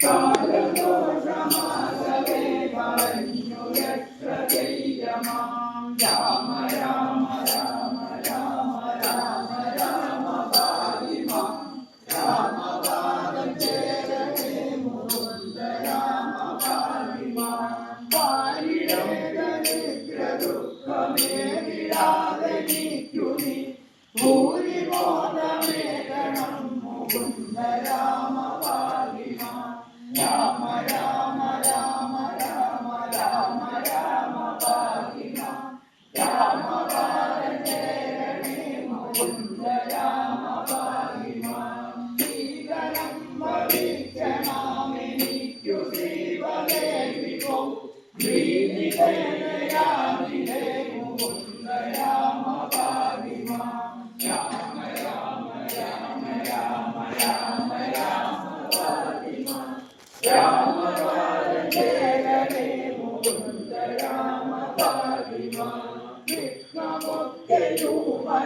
God, the Lord, the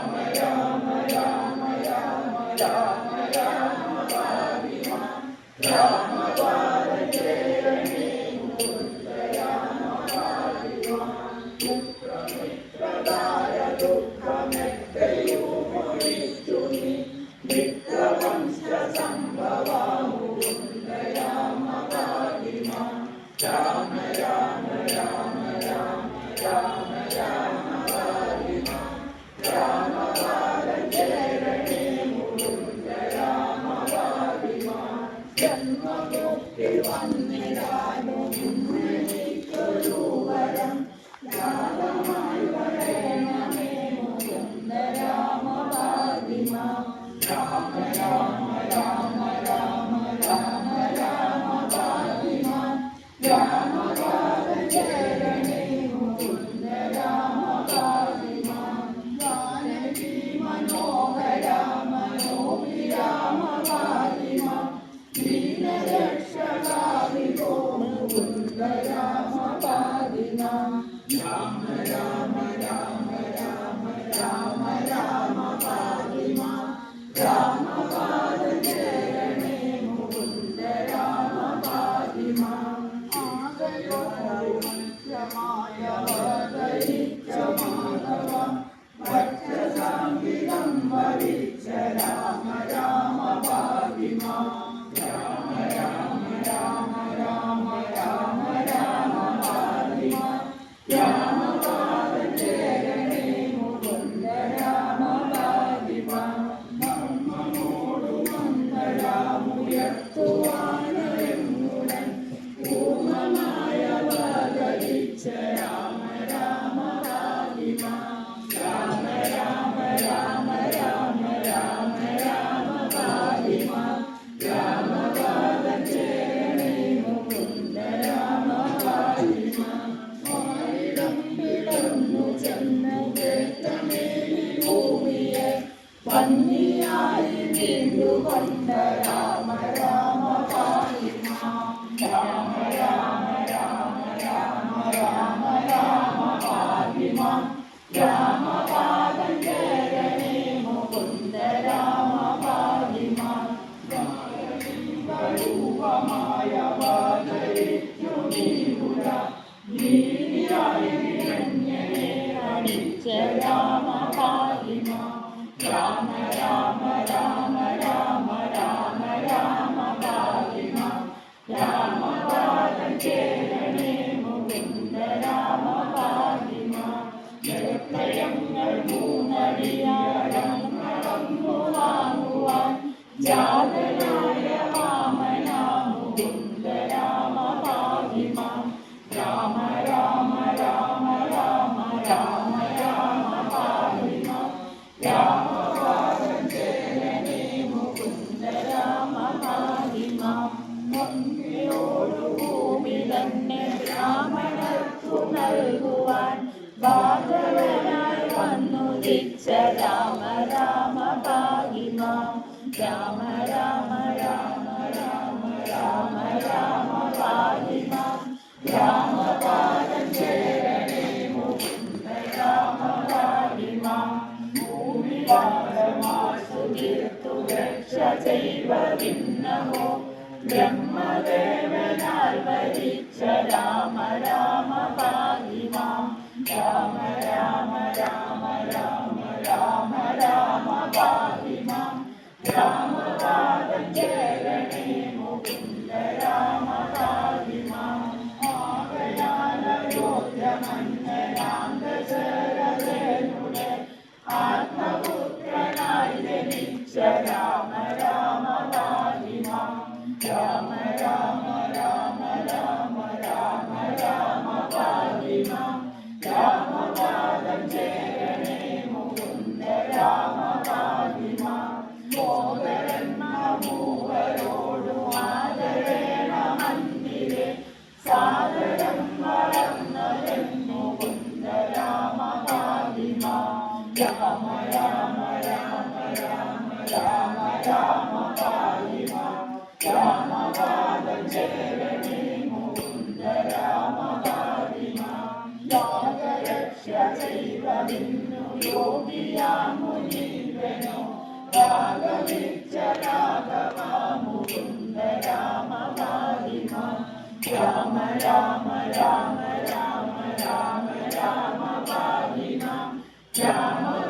Rama Rama Amen. കന്യായി വീണ്ടുകൊണ്ടര Domino. Nara. Yeah.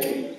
Yeah.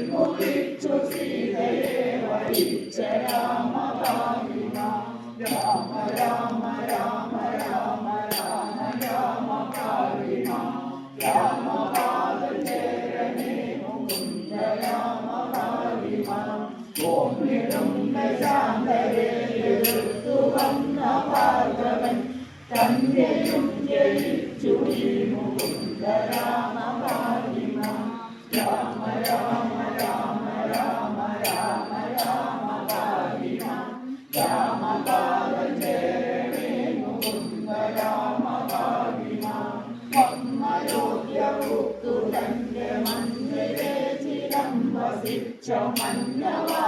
തന്നെയും ജയിച്ചു മുകുന്ദരാമ പാലിമ രാമ രാമ രാമ രാമ രാമ രാമ പാലിമ രാമ പാലേ 浇满了。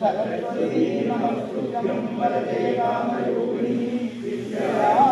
സരസ്വതീ നമസ്തുതം വരദേ രാമരൂപിണി വിദ്യാ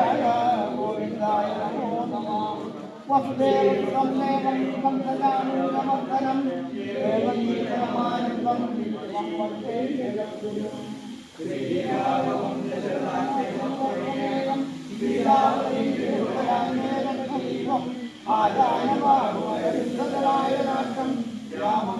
وصبر صليما من سلام ومثلا ദേവീകരമാനന്ദം ആചാര്യമാകും രാമം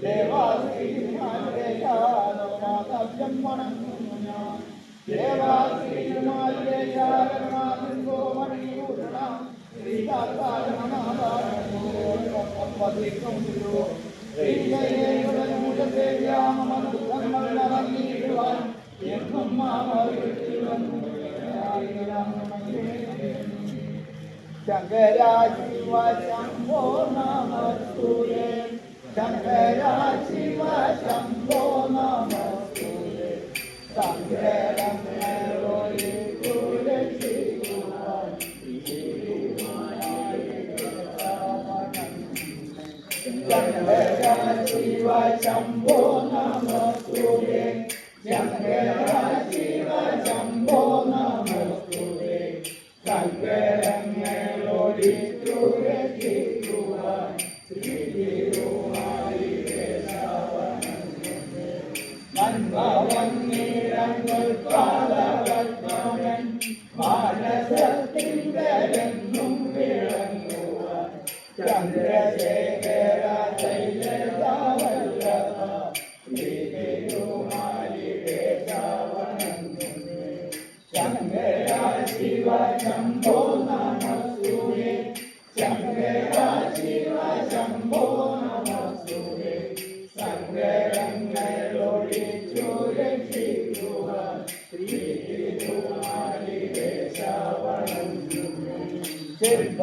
ദേവാശ്രീമാതവ്യം വണങ്ങുന്നു ഞാൻ ദേവാശ്രീമാതേശാരമാതിങ്കോ മണിയൂഷണ ശങ്കരാ ശിവ ശംഭോ നമസ്തുരേ ശങ്കരാ ശിവ ശംഭോ നമസ്തുരേ സങ്കരം ശിവ ശംഭോ നമസ്തുരേ ശങ്കര പാലവൻ മാനസത്തിങ്കരെന്നും വിളങ്ങുവാൻ ചന്ദ്രശേഖര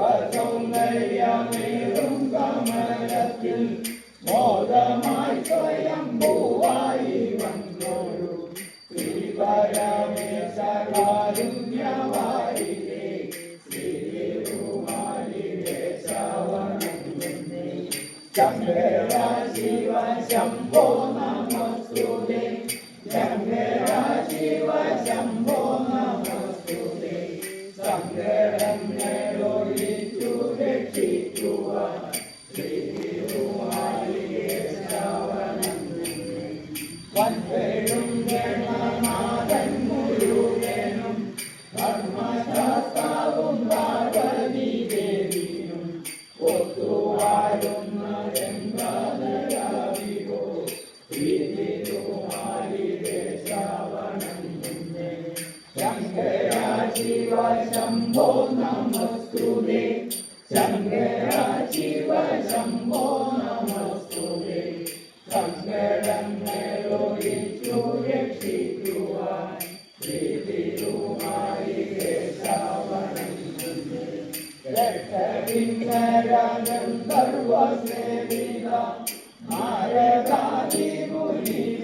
ശില്പസൗന്ദര്യമേറും കമലത്തിൽ മോദമായി സ്വയം ഭൂവായി വന്നോരു ശ്രീപരമേശകാരുണ്യവാരികേ ശങ്കര ശിവ ശംഭോ നമസ്തുതേ ശങ്കര ശിവ ശംഭോ നമസ്തുതേ സങ്കരങ്ങളൊഴിച്ചു ശിവ ശംഭോ നമസ്തുതേ ശങ്കര ശിവ ശംഭോ നമസ്തുതേ സങ്കടങ്ങളൊഴിച്ചു രക്ഷിക്കുവാൻ ശ്രീതിരുമായി രക്ഷവിന്ദരാജൻ സർവസേവിത നാരദാദി മുനീശ്വര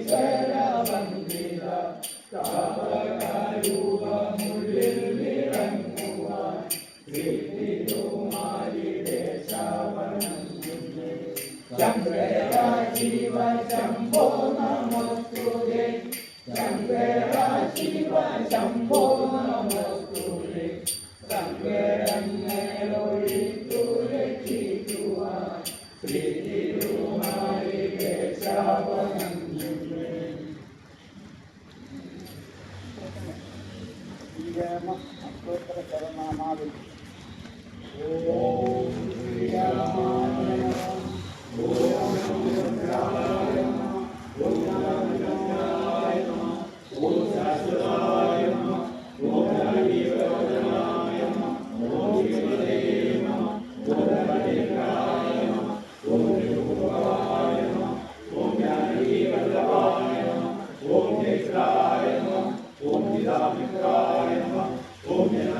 ശങ്കര ശിവ ശംഭോ നമസ്തുതേ ശങ്കര ശിവ ശംഭോ നമസ്തുതേ സങ്കരങ്ങളൊഴിച്ചു രക്ഷിക്കുവാൻ ശ്രീ Amen.